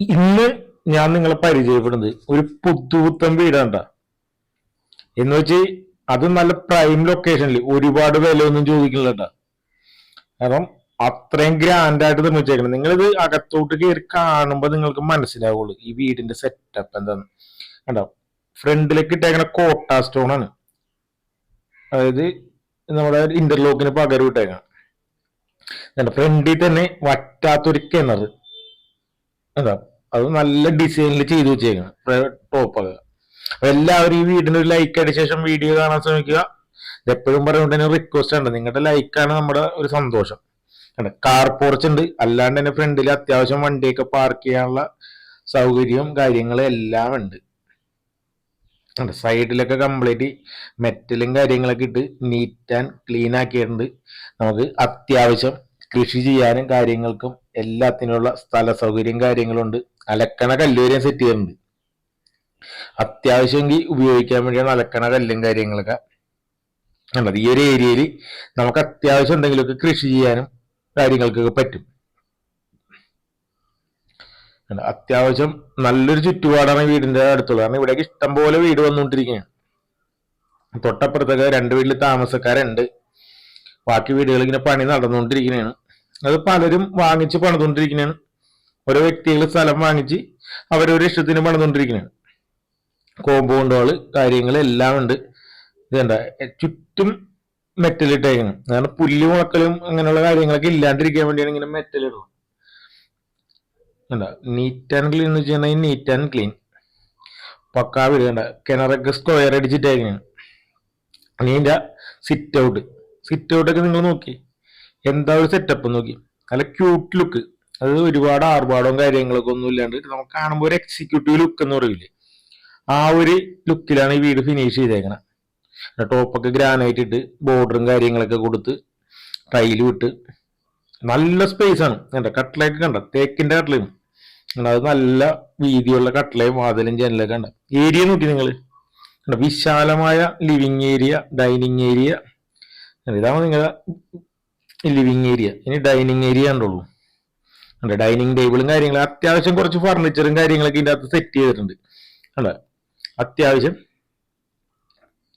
ഇന്ന് ഞാൻ നിങ്ങളെ പരിചയപ്പെടുന്നത് ഒരു പുതുപുത്തൻ വീടാണ്ട എന്ന് വെച്ച് അത് നല്ല പ്രൈം ലൊക്കേഷനിൽ ഒരുപാട് വിലയൊന്നും ചോദിക്കുന്നില്ല കാരണം അത്രയും ഗ്രാൻഡ് ആയിട്ട് നിർമ്മിച്ചേക്കണം നിങ്ങളിത് അകത്തോട്ട് കയറി കാണുമ്പോൾ നിങ്ങൾക്ക് മനസ്സിലാവുള്ളൂ ഈ വീടിന്റെ സെറ്റപ്പ് എന്താണ് കണ്ടോ? ഫ്രണ്ടിലേക്ക് ഇട്ടേക്കണ കോട്ട സ്റ്റോൺ ആണ്. അതായത് നമ്മുടെ ഇന്റർലോക്കിന് പകരം ഇട്ടേക്കണം. ഫ്രണ്ടിൽ തന്നെ വറ്റാത്തൊരു കിണർ അതാ അത് നല്ല ഡിസൈനിൽ ചെയ്തു വെച്ചേക്കണം. ടോപ്പ് അപ്പൊ എല്ലാവരും ഈ വീടിന് ഒരു ലൈക്ക് അടിച്ച ശേഷം വീഡിയോ കാണാൻ ശ്രമിക്കുക. എപ്പോഴും പറയുന്നത് തന്നെ റിക്വസ്റ്റ് ഉണ്ട് നിങ്ങളുടെ ലൈക്കാണ് നമ്മുടെ ഒരു സന്തോഷം. കാർ പോർച്ച് ഉണ്ട്. അല്ലാണ്ട് തന്നെ ഫ്രണ്ടിൽ അത്യാവശ്യം വണ്ടിയൊക്കെ പാർക്ക് ചെയ്യാനുള്ള സൗകര്യവും കാര്യങ്ങളും എല്ലാം ഉണ്ട്. സൈഡിലൊക്കെ കംപ്ലീറ്റ് മെറ്റലും കാര്യങ്ങളൊക്കെ ഇട്ട് നീറ്റ് ആൻഡ് ക്ലീൻ ആക്കിയിട്ടുണ്ട്. നമുക്ക് അത്യാവശ്യം കൃഷി ചെയ്യാനും കാര്യങ്ങൾക്കും എല്ലാത്തിനുള്ള സ്ഥല സൗകര്യം കാര്യങ്ങളുണ്ട്. അലക്കണ കല്ലുവരെയും സെറ്റ് ചെയ്തിട്ടുണ്ട്. അത്യാവശ്യമെങ്കിൽ ഉപയോഗിക്കാൻ വേണ്ടിയാണ് അലക്കണ കല്ലും കാര്യങ്ങളൊക്കെ ഉള്ളത്. ഈ ഒരു ഏരിയയിൽ നമുക്ക് അത്യാവശ്യം എന്തെങ്കിലുമൊക്കെ കൃഷി ചെയ്യാനും കാര്യങ്ങൾക്കൊക്കെ പറ്റും. അത്യാവശ്യം നല്ലൊരു ചുറ്റുപാടാണ് വീടിന്റെ അടുത്തുള്ളത്. കാരണം ഇവിടേക്ക് ഇഷ്ടം പോലെ വീട് വന്നുകൊണ്ടിരിക്കുകയാണ്. തൊട്ടപ്പുറത്തൊക്കെ രണ്ട് വീട്ടിൽ താമസക്കാരുണ്ട്. ബാക്കി വീടുകൾ ഇങ്ങനെ പണി നടന്നുകൊണ്ടിരിക്കുന്നതാണ് അത് പലരും വാങ്ങിച്ച് പണിതുകൊണ്ടിരിക്കുന്നതാണ് ഓരോ വ്യക്തികൾ സ്ഥലം വാങ്ങിച്ച് അവരൊരു ഇഷ്ടത്തിന് പണിതുകൊണ്ടിരിക്കുന്നതാണ് കോമ്പൗണ്ടുകൾ കാര്യങ്ങൾ എല്ലാം ഉണ്ട്. ഇതെന്താ ചുറ്റും മെറ്റലിട്ടേക്കണം അതാണ് പുല്ല് മുളക്കലും അങ്ങനെയുള്ള കാര്യങ്ങളൊക്കെ ഇല്ലാണ്ടിരിക്കാൻ വേണ്ടിയാണ് ഇങ്ങനെ മെറ്റലിടുന്നത് എന്താ നീറ്റ് ആൻഡ് ക്ലീൻ എന്ന് വെച്ചിട്ടുണ്ടെങ്കിൽ നീറ്റ് ആൻഡ് ക്ലീൻ പക്കാ വീട് കണ്ട കിണറൊക്കെ സ്ക്വയർ അടിച്ചിട്ടേക്കാണ്. ഇനി സിറ്റ് ഔട്ട് സിറ്റ് ഔട്ടൊക്കെ നിങ്ങൾ നോക്കി. എന്താ ഒരു സെറ്റപ്പ് നോക്കി. നല്ല ക്യൂട്ട് ലുക്ക് അത് ഒരുപാട് ആർഭാടവും കാര്യങ്ങളൊക്കെ ഒന്നും ഇല്ലാണ്ട് നമുക്ക് കാണുമ്പോൾ ഒരു എക്സിക്യൂട്ടീവ് ലുക്ക് എന്ന് പറയില്ലേ ആ ഒരു ലുക്കിലാണ് ഈ വീട് ഫിനിഷ് ചെയ്തേക്കണം. ടോപ്പൊക്കെ ഗ്രാനൈറ്റ് ഇട്ട് ബോർഡറും കാര്യങ്ങളൊക്കെ കൊടുത്ത് ടൈലും ഇട്ട്. നല്ല സ്പേസ് ആണ്. കണ്ട? കട്ടിലൊക്കെ കണ്ട? തേക്കിന്റെ കട്ടിലും അത് നല്ല വീതിയുള്ള കട്ടിലയും വാതിലും ജനലൊക്കെ കണ്ട? ഏരിയ നോക്കി നിങ്ങൾ വിശാലമായ ലിവിങ് ഏരിയ ഡൈനിങ് ഏരിയ ഇതാണ് നിങ്ങളുടെ ലിവിങ് ഏരിയ ഇനി ഡൈനിങ് ഏരിയ ഉണ്ടുള്ളൂ ഡൈനിങ് ടേബിളും കാര്യങ്ങളും അത്യാവശ്യം കുറച്ച് ഫർണിച്ചറും കാര്യങ്ങളൊക്കെ ഇതിന്റെ അകത്ത് സെറ്റ് ചെയ്തിട്ടുണ്ട്. അല്ല? അത്യാവശ്യം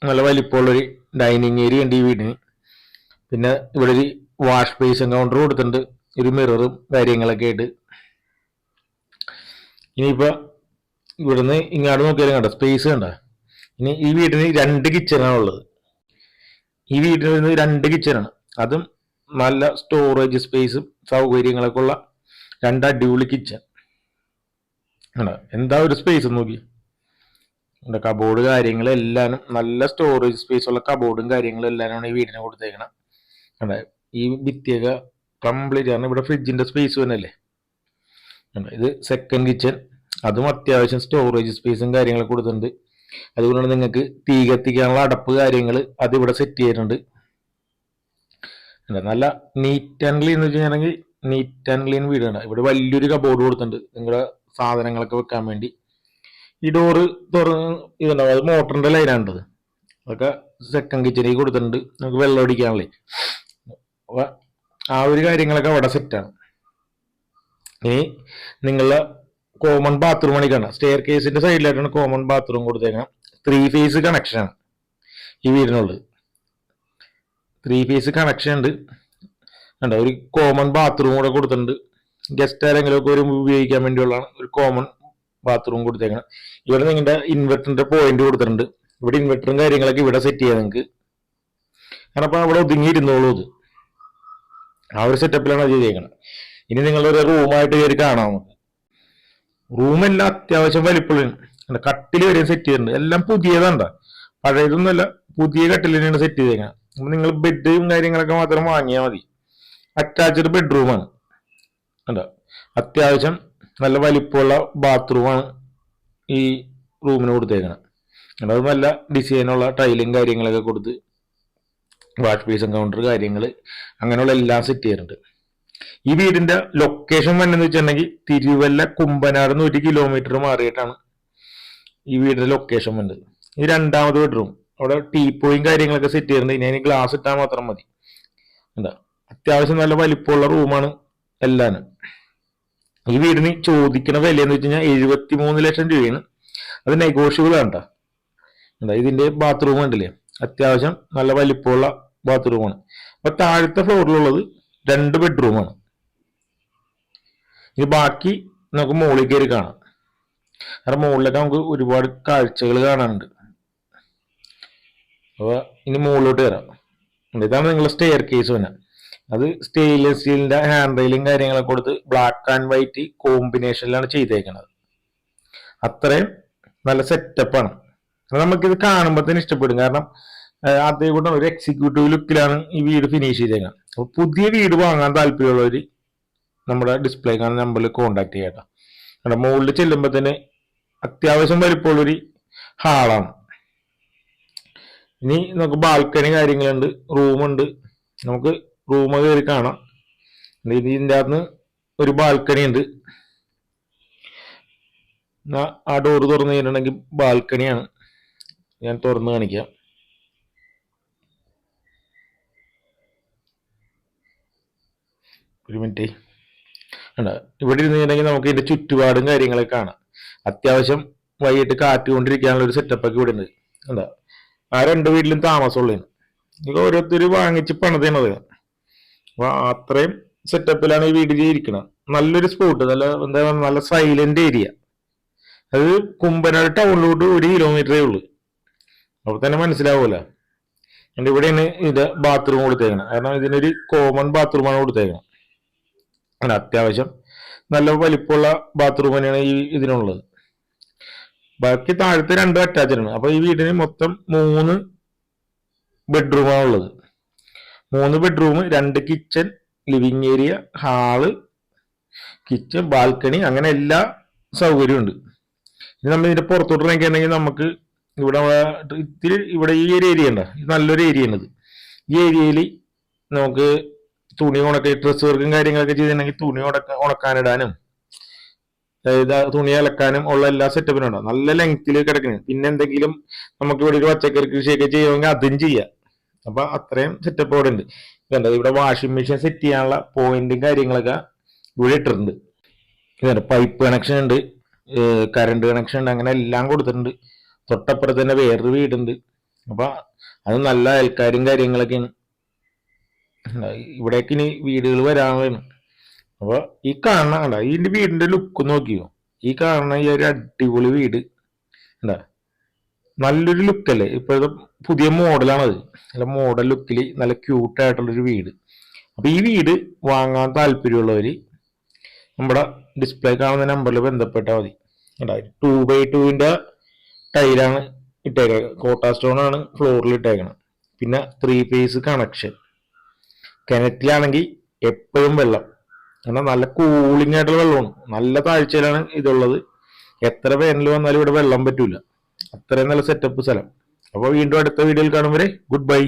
നല്ല വലിപ്പമുള്ളൊരു ഡൈനിങ് ഏരിയ ഉണ്ട് ഈ വീടിന്. പിന്നെ ഇവിടെ ഒരു വാഷ് ബേസും കൗണ്ടർ കൊടുത്തിട്ടുണ്ട്. ഒരു മിററും കാര്യങ്ങളൊക്കെ ആയിട്ട്. ഇനിയിപ്പോൾ ഇവിടുന്ന് ഇങ്ങോട്ട് നോക്കിയാലും കണ്ട? സ്പേസ് കണ്ട? ഇനി ഈ വീടിന് രണ്ട് കിച്ചണാണ് ഉള്ളത് ഈ വീടിന് രണ്ട് കിച്ചണാണ് അതും നല്ല സ്റ്റോറേജ് സ്പേസും സൗകര്യങ്ങളൊക്കെ ഉള്ള രണ്ട് അടിപൊളി കിച്ചൺ എന്താ ഒരു സ്പേസ് നോക്കി കബോർഡ് കാര്യങ്ങളെല്ലാം നല്ല സ്റ്റോറേജ് സ്പേസ് ഉള്ള കബോർഡും കാര്യങ്ങളും എല്ലാമാണ് ഈ വീടിന് കൊടുത്തേക്കണം. കണ്ടോ? ഈ ഭിത്തിയൊക്കെ കംപ്ലീറ്റ് ആണ്. ഇവിടെ ഫ്രിഡ്ജിന്റെ സ്പേസ് തന്നെയല്ലേ? ഇത് സെക്കൻഡ് കിച്ചൺ അതും അത്യാവശ്യം സ്റ്റോറേജ് സ്പേസും കാര്യങ്ങളൊക്കെ കൊടുത്തിട്ടുണ്ട്. അതുകൊണ്ടാണ് നിങ്ങൾക്ക് തീ കത്തിക്കാനുള്ള അടപ്പ് കാര്യങ്ങൾ അതിവിടെ സെറ്റ് ചെയ്തിട്ടുണ്ട്? നല്ല നീറ്റ് ആൻഡ് ക്ലീൻ എന്ന് വെച്ചിട്ടുണ്ടെങ്കിൽ നീറ്റ് ആൻഡ് ക്ലീൻ വീടാണ്. ഇവിടെ വലിയൊരു കബോർഡ് കൊടുത്തിട്ടുണ്ട്. നിങ്ങളുടെ സാധനങ്ങളൊക്കെ വെക്കാൻ വേണ്ടി. ഈ ഡോറ് തുറന്ന് ഇതുണ്ടാവും അത് മോട്ടറിന്റെ ലൈനാണ്ടത് അതൊക്കെ സെക്കൻഡ് കിച്ചണിൽ കൊടുത്തിട്ടുണ്ട്. നമുക്ക് വെള്ളം അടിക്കാനുള്ളേ അപ്പൊ ആ ഒരു കാര്യങ്ങളൊക്കെ അവിടെ സെറ്റാണ് ഇനി നിങ്ങളുടെ കോമൺ ബാത്റൂം ആണ് സ്റ്റെയർ കേസിന്റെ സൈഡിലായിട്ടാണ് കോമൺ ബാത്റൂം കൊടുത്തേക്കണം. ത്രീ ഫേസ് കണക്ഷനാണ് ഈ വീടിനുള്ളത്. ത്രീ ഫേസ് കണക്ഷൻ ഉണ്ട്. കണ്ടോ ഒരു കോമൺ ബാത്റൂം കൂടെ കൊടുത്തിട്ടുണ്ട്. ഗസ്റ്റ് ആരെങ്കിലും ഒക്കെ ഒരു ഉപയോഗിക്കാൻ വേണ്ടിയുള്ളതാണ് ഒരു കോമൺ ബാത്റൂം കൊടുത്തേക്കണം. ഇവിടെ നിങ്ങളുടെ ഇൻവെർട്ടറിന്റെ പോയിന്റ് കൊടുത്തിട്ടുണ്ട്. ഇവിടെ ഇൻവെർട്ടറും കാര്യങ്ങളൊക്കെ ഇവിടെ സെറ്റ് ചെയ്യാം നിങ്ങൾക്ക് കാരണം അപ്പൊ അവിടെ ഒതുങ്ങിയിരുന്നോളൂ ഇത്. ആ ഒരു സെറ്റപ്പിലാണ് അത് ചെയ്തേക്കണം. ഇനി നിങ്ങളൊരു റൂമായിട്ട് കയറി കാണാം നമുക്ക്. റൂമെല്ലാം അത്യാവശ്യം വലിപ്പമുള്ളതാണ് കട്ടിൽ വരെ സെറ്റ് ചെയ്തിട്ടുണ്ട്. എല്ലാം പുതിയതാണ്ടാ പഴയതൊന്നുമല്ല പുതിയ കട്ടിൽ തന്നെയാണ് സെറ്റ് ചെയ്തേക്കണം. അപ്പൊ നിങ്ങൾ ബെഡും കാര്യങ്ങളൊക്കെ മാത്രം വാങ്ങിയാൽ മതി. അറ്റാച്ച്ഡ് ബെഡ്റൂമാണ് കണ്ടോ? അത്യാവശ്യം നല്ല വലിപ്പമുള്ള ബാത്റൂമാണ് ഈ റൂമിന് കൊടുത്തേക്കണം അത് നല്ല ഡിസൈനുള്ള ടൈലും കാര്യങ്ങളൊക്കെ കൊടുത്ത് വാഷ് ബേസും കൗണ്ടർ കാര്യങ്ങൾ അങ്ങനെയുള്ള എല്ലാം സെറ്റ് ചെയ്തിട്ടുണ്ട്. ഈ വീടിന്റെ ലൊക്കേഷൻ വന്നെന്ന് വെച്ചിട്ടുണ്ടെങ്കിൽ തിരുവല്ല കുമ്പനാട് നിന്ന് ഒരു കിലോമീറ്റർ മാറിയിട്ടാണ് ഈ വീടിന്റെ ലൊക്കേഷൻ വന്നത് ഈ രണ്ടാമത് ബെഡ്റൂം അവിടെ ടീപ്പോയും കാര്യങ്ങളൊക്കെ സെറ്റ് ചെയ്തിട്ടുണ്ട്. ഇനി അതിന് ഗ്ലാസ് ഇട്ടാൽ മാത്രം മതി. എന്താ? അത്യാവശ്യം നല്ല വലിപ്പമുള്ള റൂമാണ് എല്ലാം ഈ വീടിന് ചോദിക്കണ വില എന്ന് വെച്ച് കഴിഞ്ഞാൽ എഴുപത്തി മൂന്ന് ലക്ഷം രൂപയാണ്. അത് നെഗോഷ്യബിൾ ആണ് കേട്ടോ എന്താ? ഇതിന്റെ ബാത്റൂം ഉണ്ടല്ലേ അത്യാവശ്യം നല്ല വലിപ്പമുള്ള ബാത്റൂമാണ് അപ്പൊ താഴത്തെ ഫ്ലോറിലുള്ളത് രണ്ട് ബെഡ്റൂമാണ് ഇനി ബാക്കി നമുക്ക് മുകളിൽ കയറി കാണാം. കാരണം മുകളിലൊക്കെ നമുക്ക് ഒരുപാട് കാഴ്ചകൾ കാണാനുണ്ട്. അപ്പൊ ഇനി മുകളിലോട്ട് വരാം. ഇതാണ് നിങ്ങളുടെ സ്റ്റെയർ കേസ് വന്നെ. അത് സ്റ്റെയിൻലെസ് സ്റ്റീലിന്റെ ഹാൻഡ് റെയിലും കാര്യങ്ങളൊക്കെ കൊടുത്ത് ബ്ലാക്ക് ആൻഡ് വൈറ്റ് കോമ്പിനേഷനിലാണ് ചെയ്തേക്കുന്നത് അത്രയും നല്ല സെറ്റപ്പാണ് നമുക്കിത് കാണുമ്പോൾ തന്നെ ഇഷ്ടപ്പെടും. കാരണം അതേ കൂടെ ഒരു എക്സിക്യൂട്ടീവ് ലുക്കിലാണ് ഈ വീട് ഫിനിഷ് ചെയ്തേക്കുന്നത് അപ്പോൾ പുതിയ വീട് വാങ്ങാൻ താല്പര്യമുള്ളവര് നമ്മുടെ ഡിസ്പ്ലേ കാണുന്ന നമ്പറിൽ കോൺടാക്ട് ചെയ്യാട്ടോ നമ്മുടെ മുകളിൽ ചെല്ലുമ്പോൾ തന്നെ അത്യാവശ്യം വലിപ്പമുള്ളൊരു ഹാളാണ്. ഇനി നമുക്ക് ബാൽക്കണി കാര്യങ്ങളുണ്ട് റൂമുണ്ട് നമുക്ക് റൂം കയറി കാണാം. ഇത് ഇതിന്റെ അകത്ത് ഒരു ബാൽക്കണി ഉണ്ട്. ആ ഡോറ് തുറന്നു കഴിഞ്ഞിട്ടുണ്ടെങ്കിൽ ബാൽക്കണിയാണ്. ഞാൻ തുറന്ന് കാണിക്കാം. ഒരു മിനിറ്റ്. ഇവിടെ ഇരുന്ന് കഴിഞ്ഞിട്ടുണ്ടെങ്കിൽ നമുക്ക് ഇതിന്റെ ചുറ്റുപാടും കാര്യങ്ങളൊക്കെ കാണാം. അത്യാവശ്യം വൈകിട്ട് കാറ്റ് കൊണ്ടിരിക്കാനുള്ള ഒരു സെറ്റപ്പ് ഒക്കെ ഇവിടെ ഉണ്ട്. എന്താ ആ രണ്ട് വീട്ടിലും താമസമുള്ളതിന്. ഇതൊക്കെ ഓരോരുത്തർ വാങ്ങിച്ച് പണിതണത്. അപ്പൊ അത്രയും സെറ്റപ്പിലാണ് ഈ വീട് ഇരിക്കണം നല്ലൊരു സ്പോട്ട് നല്ല എന്താ പറയുക, നല്ല സൈലന്റ് ഏരിയ അത് കുമ്പനാട് ടൗണിലോട്ട് ഒരു കിലോമീറ്ററേ ഉള്ളൂ. അപ്പൊ തന്നെ മനസ്സിലാവൂല. എന്റെ ഇവിടെയാണ് ഇത് ബാത്റൂം കൊടുത്തേക്കണം കാരണം ഇതിനൊരു കോമൺ ബാത്റൂമാണ് കൊടുത്തേക്കണം അത്യാവശ്യം നല്ല വലിപ്പമുള്ള ബാത്റൂം തന്നെയാണ് ഈ ഇതിനുള്ളത്. ബാക്കി താഴത്തെ രണ്ട് അറ്റാച്ച്ഡ് ആണ് അപ്പൊ ഈ വീടിന് മൊത്തം മൂന്ന് ബെഡ്റൂമാണ് ഉള്ളത്. മൂന്ന് ബെഡ്റൂം രണ്ട് kitchen living area hall kitchen balcony അങ്ങനെ എല്ലാ സൗകര്യവും ഉണ്ട്. ഇനി നമ്മൾ ഇതിന്റെ പുറത്തോട്ട് ഇറങ്ങിയിട്ടുണ്ടെങ്കിൽ നമുക്ക് ഇവിടെ ഇത്തിരി ഇവിടെ ഈ ഒരു ഏരിയ ഉണ്ട്? ഇത് നല്ലൊരു ഏരിയ ഉണ്ട് ഈ ഏരിയയിൽ നമുക്ക് തുണി ഉണക്കി ഡ്രസ്സ് വർക്കും കാര്യങ്ങളൊക്കെ ചെയ്തിട്ടുണ്ടെങ്കിൽ തുണി ഉണക്ക ഉണക്കാനിടാനും തുണി അലക്കാനും ഉള്ള എല്ലാ സെറ്റപ്പിനും ഉണ്ടാവും നല്ല ലെങ്തിൽ കിടക്കുന്നത് പിന്നെ എന്തെങ്കിലും നമുക്ക് ഇവിടെ ഒരു പച്ചക്കറി കൃഷിയൊക്കെ ചെയ്യുമെങ്കിൽ അതും ചെയ്യാം. അപ്പൊ അത്രയും സെറ്റപ്പ് ഇവിടെ ഉണ്ട്. ഇതുണ്ട് ഇവിടെ വാഷിംഗ് മെഷീൻ സെറ്റ് ചെയ്യാനുള്ള പോയിന്റും കാര്യങ്ങളൊക്കെ ഇവിടെ ഇട്ടിട്ടുണ്ട്. പൈപ്പ് കണക്ഷൻ ഉണ്ട് കറണ്ട് കണക്ഷൻ ഉണ്ട് അങ്ങനെ എല്ലാം കൊടുത്തിട്ടുണ്ട്. തൊട്ടപ്പുറത്ത് തന്നെ വേറൊരു വീടുണ്ട്. അപ്പൊ അത് നല്ല അയൽക്കാരും കാര്യങ്ങളൊക്കെയാണ്. ഇവിടേക്ക് ഇനി വീടുകൾ വരാനാണ് അപ്പൊ ഈ കാണുന്ന കണ്ട ഇതിന്റെ വീടിന്റെ ലുക്ക് നോക്കിയോ ഈ കാണുന്ന ഈ ഒരു അടിപൊളി വീട് എന്താ നല്ലൊരു ലുക്കല്ലേ ഇപ്പോഴത്തെ പുതിയ മോഡലാണത്. നല്ല മോഡൽ ലുക്കിൽ നല്ല ക്യൂട്ടായിട്ടുള്ളൊരു വീട്. അപ്പൊ ഈ വീട് വാങ്ങാൻ താല്പര്യമുള്ളവര് നമ്മുടെ ഡിസ്പ്ലേ കാണുന്ന നമ്പറിൽ ബന്ധപ്പെട്ടാൽ മതി. ടു ബൈ ടുവിന്റെ ടൈലാണ് ഇട്ടേക്കുന്നത് കോട്ട സ്റ്റോൺ ആണ് ഫ്ലോറിൽ ഇട്ടേക്കണം പിന്നെ ത്രീ ഫേസ് കണക്ഷൻ കിണറ്റിലാണെങ്കിൽ എപ്പോഴും വെള്ളം. കാരണം നല്ല കൂളിംഗ് ആയിട്ടുള്ള വെള്ളമാണ്. നല്ല താഴ്ചയിലാണ് ഇതുള്ളത്. എത്ര വേനൽ വന്നാലും ഇവിടെ വെള്ളം പറ്റൂല. അത്രയും നല്ല സെറ്റപ്പ് സ്ഥലം. അപ്പോൾ വീണ്ടും അടുത്ത വീഡിയോയിൽ കാണും വരെ. Good bye